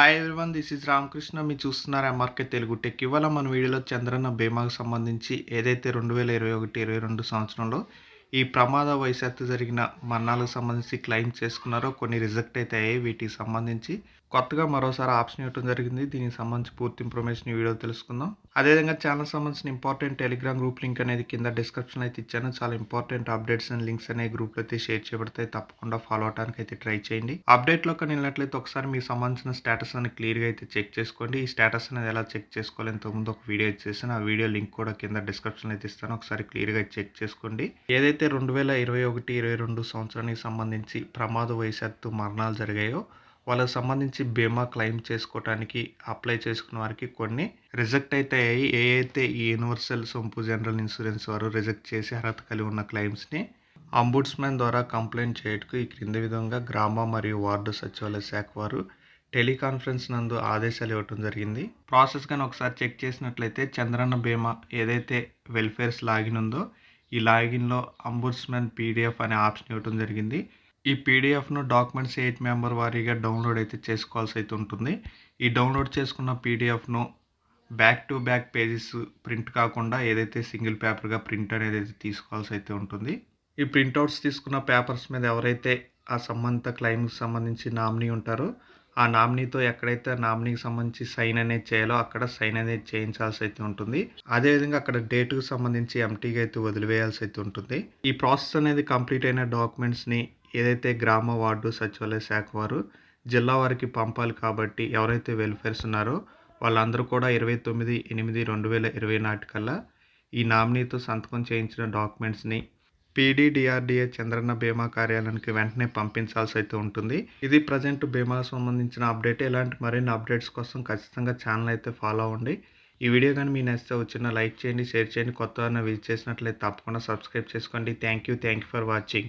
Hi everyone this is Ramakrishna మీరు చూస్తున్నారు MRK Telugu tech ఇవాళ మన వీడియోలో చంద్రన్న బీమాకు సంబంధించి ఏదైతే రెండు వేల ఇరవై ఒకటి ఇరవై రెండు సంవత్సరంలో ఈ ప్రమాద వయసత్తు జరిగిన మరణాలకు సంబంధించి క్లెయిమ్ చేసుకున్నారో కొన్ని రిజెక్ట్ అయితే అయ్యాయి. వీటికి సంబంధించి కొత్తగా మరోసారి ఆప్షన్ ఇవ్వడం జరిగింది. దీనికి సంబంధించి పూర్తి ఇన్ఫర్మేషన్ ఈ వీడియో తెలుసుకుందాం. అదేవిధంగా ఛానల్ సంబంధించిన ఇంపార్టెంట్ టెలిగ్రామ్ గ్రూప్ లింక్ అనేది కింద డిస్క్రిప్షన్ అయితే ఇచ్చాను. చాలా ఇంపార్టెంట్ అప్డేట్స్ అండ్ లింక్స్ అనే గ్రూప్లో అయితే షేర్ చేయబడతాయి. తప్పకుండా ఫాలో అవడానికి అయితే ట్రై చేయండి. అప్డేట్లో కానీ వెళ్ళినట్లయితే ఒకసారి మీకు సంబంధించిన స్టేటస్ అని క్లియర్గా అయితే చెక్ చేసుకోండి. ఈ స్టేటస్ అనేది ఎలా చెక్ చేసుకోవాలి ఇంతకుముందు ఒక వీడియో ఇచ్చేసాను ఆ వీడియో లింక్ కూడా కింద డిస్క్రిప్షన్ అయితే ఇస్తాను. ఒకసారి క్లియర్గా చెక్ చేసుకోండి. ఏదైతే రెండు వేల ఇరవై ఒకటి ఇరవై రెండు సంవత్సరానికి సంబంధించి ప్రమాద వయసత్తు మరణాలు జరిగాయో వాళ్ళకి సంబంధించి బీమా క్లెయిమ్ చేసుకోవటానికి అప్లై చేసుకున్న వారికి కొన్ని రిజెక్ట్ అయితే అయ్యాయి. ఏ అయితే ఈ యూనివర్సల్ సొంపు జనరల్ ఇన్సూరెన్స్ వారు రిజెక్ట్ చేసి అర్హత కలిగి ఉన్న క్లెయిమ్స్ని అంబుడ్స్మెన్ ద్వారా కంప్లైంట్ చేయటకు ఈ క్రింది విధంగా గ్రామ మరియు వార్డు సచివాలయ శాఖ వారు టెలికాన్ఫరెన్స్ నందు ఆదేశాలు ఇవ్వటం జరిగింది. ప్రాసెస్ కానీ ఒకసారి చెక్ చేసినట్లయితే చంద్రన్న బీమా ఏదైతే వెల్ఫేర్స్ లాగిన్ ఉందో ఈ లాగిన్లో అంబుడ్స్మెన్ పీడిఎఫ్ అనే ఆప్షన్ ఇవ్వటం జరిగింది. ఈ పీడిఎఫ్ను డాక్యుమెంట్స్ ఎయిట్ మెంబర్ వారీగా డౌన్లోడ్ అయితే చేసుకోవాల్సి అయితే ఉంటుంది. ఈ డౌన్లోడ్ చేసుకున్న పీడిఎఫ్ను back to back pages print కాకుండా ఏదైతే సింగిల్ పేపర్గా ప్రింట్ అనేది అయితే తీసుకోవాల్సి అయితే ఉంటుంది. ఈ ప్రింట్అవుట్స్ తీసుకున్న పేపర్స్ మీద ఎవరైతే ఆ సంబంధిత క్లైమ్కి సంబంధించి నామినీ ఉంటారో ఆ నామినీతో ఎక్కడైతే నామినీకి సంబంధించి సైన్ అనేది చేయాలో అక్కడ సైన్ అనేది చేయించాల్సి అయితే ఉంటుంది అదేవిధంగా అక్కడ డేట్కు సంబంధించి ఎంటీగా అయితే వదిలివేయాల్సి అయితే ఉంటుంది. ఈ ప్రాసెస్ అనేది కంప్లీట్ అయిన డాక్యుమెంట్స్ని ఏదైతే గ్రామ వార్డు సచివాలయ శాఖ వారు జిల్లా వారికి పంపాలి కాబట్టి ఎవరైతే వెల్ఫేర్స్ ఉన్నారో వాళ్ళందరూ కూడా ఇరవై తొమ్మిది ఎనిమిది రెండు వేల ఇరవై నాటికల్లా ఈ నామినీతో సంతకం చేయించిన డాక్యుమెంట్స్ని పీడీడీఆర్డీఏ చంద్రన్న బీమా కార్యాలయానికి వెంటనే పంపించాల్సి అయితే ఉంటుంది. ఇది ప్రజెంట్ బీమా సంబంధించిన అప్డేట్. ఇలాంటి మరిన్ని అప్డేట్స్ కోసం ఖచ్చితంగా ఛానల్ అయితే ఫాలో అవ్వండి. ఈ వీడియో కానీ మీ నచ్చితే వచ్చిన లైక్ చేయండి షేర్ చేయండి. కొత్త విజిట్ చేసినట్లయితే తప్పకుండా సబ్స్క్రైబ్ చేసుకోండి. Thank you. Thank you for watching.